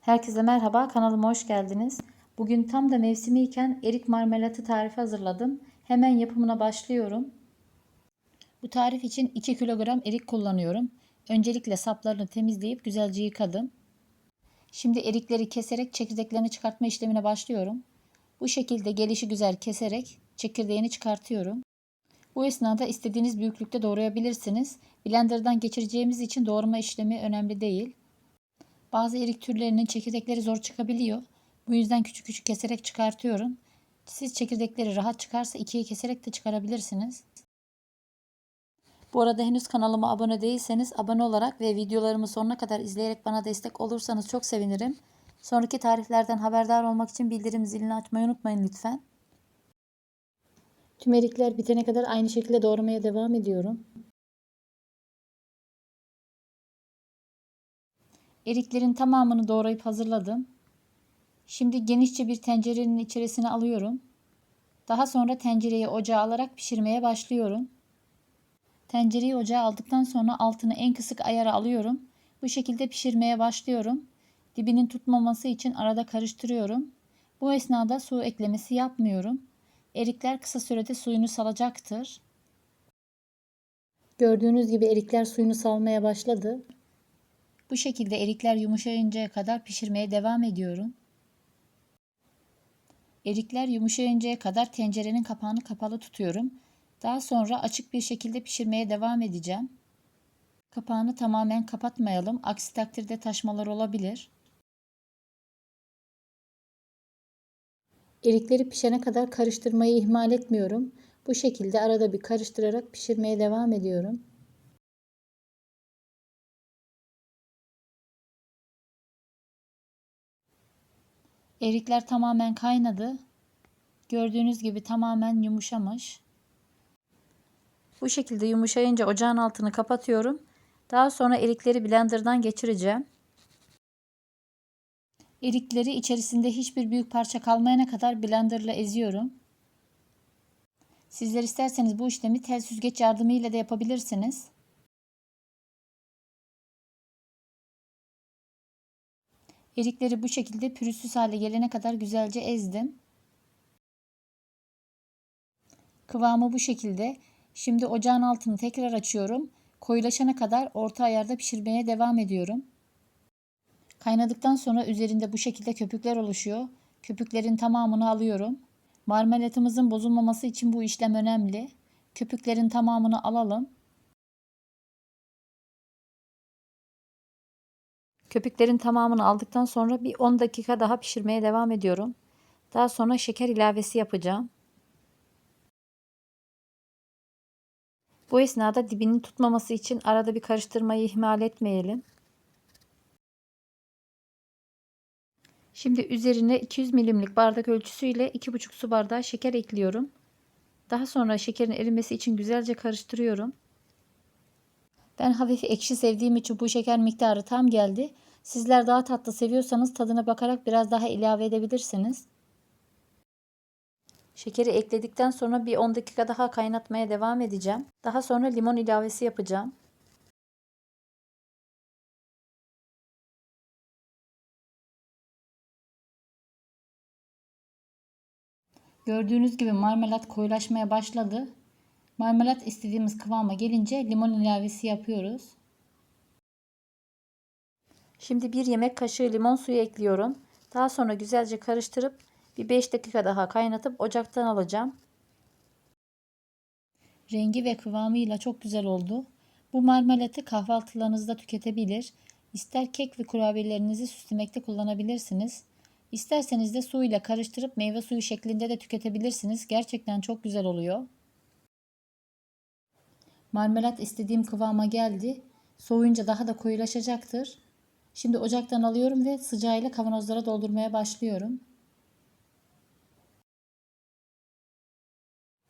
Herkese merhaba, kanalıma hoş geldiniz. Bugün tam da mevsimi iken erik marmelatı tarifi hazırladım. Hemen yapımına başlıyorum. Bu tarif için 2 kilogram erik kullanıyorum. Öncelikle saplarını temizleyip güzelce yıkadım. Şimdi erikleri keserek çekirdeklerini çıkartma işlemine başlıyorum. Bu şekilde gelişi güzel keserek çekirdeğini çıkartıyorum. Bu esnada istediğiniz büyüklükte doğrayabilirsiniz. Blenderdan geçireceğimiz için doğrama işlemi önemli değil. Bazı erik türlerinin çekirdekleri zor çıkabiliyor. Bu yüzden küçük küçük keserek çıkartıyorum. Siz çekirdekleri rahat çıkarsa ikiye keserek de çıkarabilirsiniz. Bu arada henüz kanalıma abone değilseniz abone olarak ve videolarımı sonuna kadar izleyerek bana destek olursanız çok sevinirim. Sonraki tariflerden haberdar olmak için bildirim zilini açmayı unutmayın lütfen. Tüm erikler bitene kadar aynı şekilde doğramaya devam ediyorum. Eriklerin tamamını doğrayıp hazırladım. Şimdi genişçe bir tencerenin içerisine alıyorum. Daha sonra tencereyi ocağa alarak pişirmeye başlıyorum. Tencereyi ocağa aldıktan sonra altını en kısık ayara alıyorum. Bu şekilde pişirmeye başlıyorum. Dibinin tutmaması için arada karıştırıyorum. Bu esnada su eklemesi yapmıyorum. Erikler kısa sürede suyunu salacaktır. Gördüğünüz gibi erikler suyunu salmaya başladı. Bu şekilde erikler yumuşayıncaya kadar pişirmeye devam ediyorum. Erikler yumuşayıncaya kadar tencerenin kapağını kapalı tutuyorum. Daha sonra açık bir şekilde pişirmeye devam edeceğim. Kapağını tamamen kapatmayalım. Aksi takdirde taşmalar olabilir. Erikleri pişene kadar karıştırmayı ihmal etmiyorum. Bu şekilde arada bir karıştırarak pişirmeye devam ediyorum. Erikler tamamen kaynadı. Gördüğünüz gibi tamamen yumuşamış. Bu şekilde yumuşayınca ocağın altını kapatıyorum. Daha sonra erikleri blenderdan geçireceğim. Erikleri içerisinde hiçbir büyük parça kalmayana kadar blenderla eziyorum. Sizler isterseniz bu işlemi tel süzgeç yardımıyla da yapabilirsiniz. Erikleri bu şekilde pürüzsüz hale gelene kadar güzelce ezdim. Kıvamı bu şekilde. Şimdi ocağın altını tekrar açıyorum. Koyulaşana kadar orta ayarda pişirmeye devam ediyorum. Kaynadıktan sonra üzerinde bu şekilde köpükler oluşuyor. Köpüklerin tamamını alıyorum. Marmelatımızın bozulmaması için bu işlem önemli. Köpüklerin tamamını alalım. Köpüklerin tamamını aldıktan sonra bir 10 dakika daha pişirmeye devam ediyorum. Daha sonra şeker ilavesi yapacağım. Bu esnada dibini tutmaması için arada bir karıştırmayı ihmal etmeyelim. Şimdi üzerine 200 milimlik bardak ölçüsüyle 2,5 su bardağı şeker ekliyorum. Daha sonra şekerin erimesi için güzelce karıştırıyorum. Ben hafif ekşi sevdiğim için bu şeker miktarı tam geldi. Sizler daha tatlı seviyorsanız tadına bakarak biraz daha ilave edebilirsiniz. Şekeri ekledikten sonra bir 10 dakika daha kaynatmaya devam edeceğim. Daha sonra limon ilavesi yapacağım. Gördüğünüz gibi marmelat koyulaşmaya başladı. Marmelat istediğimiz kıvama gelince limon ilavesi yapıyoruz. Şimdi bir yemek kaşığı limon suyu ekliyorum. Daha sonra güzelce karıştırıp bir 5 dakika daha kaynatıp ocaktan alacağım. Rengi ve kıvamıyla çok güzel oldu. Bu marmelatı kahvaltılarınızda tüketebilir. İster kek ve kurabiyelerinizi süslemekte kullanabilirsiniz. İsterseniz de su ile karıştırıp meyve suyu şeklinde de tüketebilirsiniz. Gerçekten çok güzel oluyor. Marmelat istediğim kıvama geldi. Soğuyunca daha da koyulaşacaktır. Şimdi ocaktan alıyorum ve sıcağıyla kavanozlara doldurmaya başlıyorum.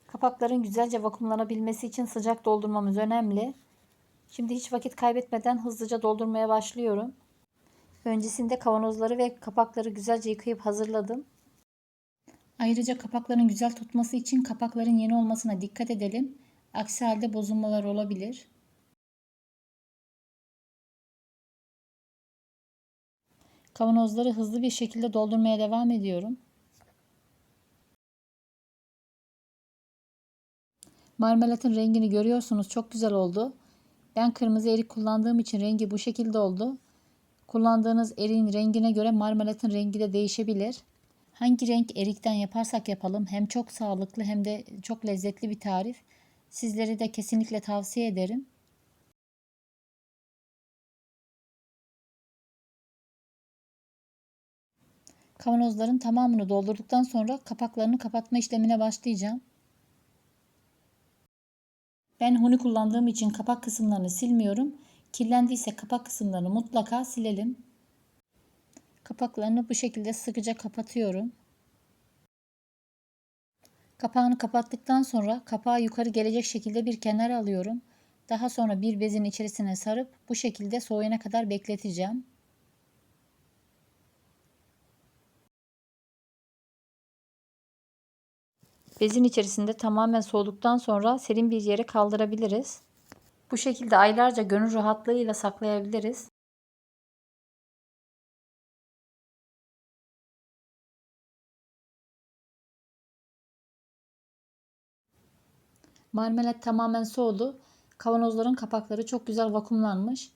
Kapakların güzelce vakumlanabilmesi için sıcak doldurmamız önemli. Şimdi hiç vakit kaybetmeden hızlıca doldurmaya başlıyorum. Öncesinde kavanozları ve kapakları güzelce yıkayıp hazırladım. Ayrıca kapakların güzel tutması için kapakların yeni olmasına dikkat edelim. Aksi halde bozulmalar olabilir. Kavanozları hızlı bir şekilde doldurmaya devam ediyorum. Marmelatın rengini görüyorsunuz. Çok güzel oldu. Ben kırmızı erik kullandığım için rengi bu şekilde oldu. Kullandığınız eriğin rengine göre marmelatın rengi de değişebilir. Hangi renk erikten yaparsak yapalım hem çok sağlıklı hem de çok lezzetli bir tarif. Sizlere de kesinlikle tavsiye ederim. Kavanozların tamamını doldurduktan sonra kapaklarını kapatma işlemine başlayacağım. Ben huni kullandığım için kapak kısımlarını silmiyorum. Kirlendiyse kapak kısımlarını mutlaka silelim. Kapaklarını bu şekilde sıkıca kapatıyorum. Kapağını kapattıktan sonra kapağı yukarı gelecek şekilde bir kenara alıyorum. Daha sonra bir bezin içerisine sarıp bu şekilde soğuyana kadar bekleteceğim. Bezin içerisinde tamamen soğuduktan sonra serin bir yere kaldırabiliriz. Bu şekilde aylarca gönül rahatlığıyla saklayabiliriz. Marmelat tamamen soğudu. Kavanozların kapakları çok güzel vakumlanmış.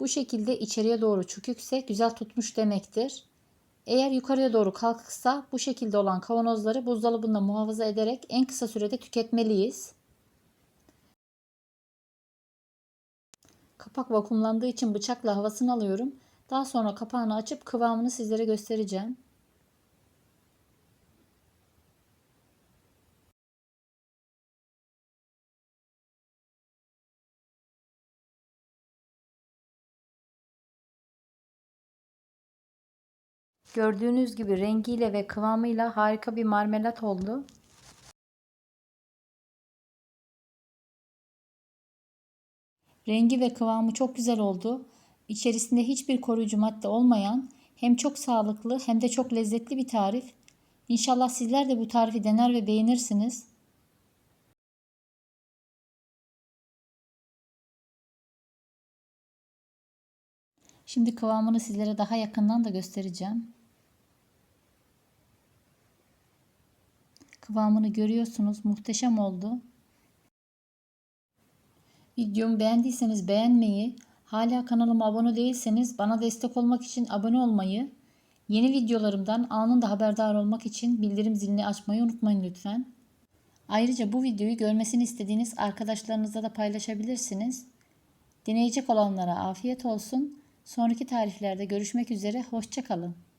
Bu şekilde içeriye doğru çökükse güzel tutmuş demektir. Eğer yukarıya doğru kalkıksa bu şekilde olan kavanozları buzdolabında muhafaza ederek en kısa sürede tüketmeliyiz. Kapak vakumlandığı için bıçakla havasını alıyorum. Daha sonra kapağını açıp kıvamını sizlere göstereceğim. Gördüğünüz gibi rengiyle ve kıvamıyla harika bir marmelat oldu. Rengi ve kıvamı çok güzel oldu. İçerisinde hiçbir koruyucu madde olmayan hem çok sağlıklı hem de çok lezzetli bir tarif. İnşallah sizler de bu tarifi dener ve beğenirsiniz. Şimdi kıvamını sizlere daha yakından da göstereceğim. Kıvamını görüyorsunuz. Muhteşem oldu. Videomu beğendiyseniz beğenmeyi, hala kanalıma abone değilseniz bana destek olmak için abone olmayı, yeni videolarımdan anında haberdar olmak için bildirim zilini açmayı unutmayın lütfen. Ayrıca bu videoyu görmesini istediğiniz arkadaşlarınızla da paylaşabilirsiniz. Deneyecek olanlara afiyet olsun. Sonraki tariflerde görüşmek üzere. Hoşçakalın.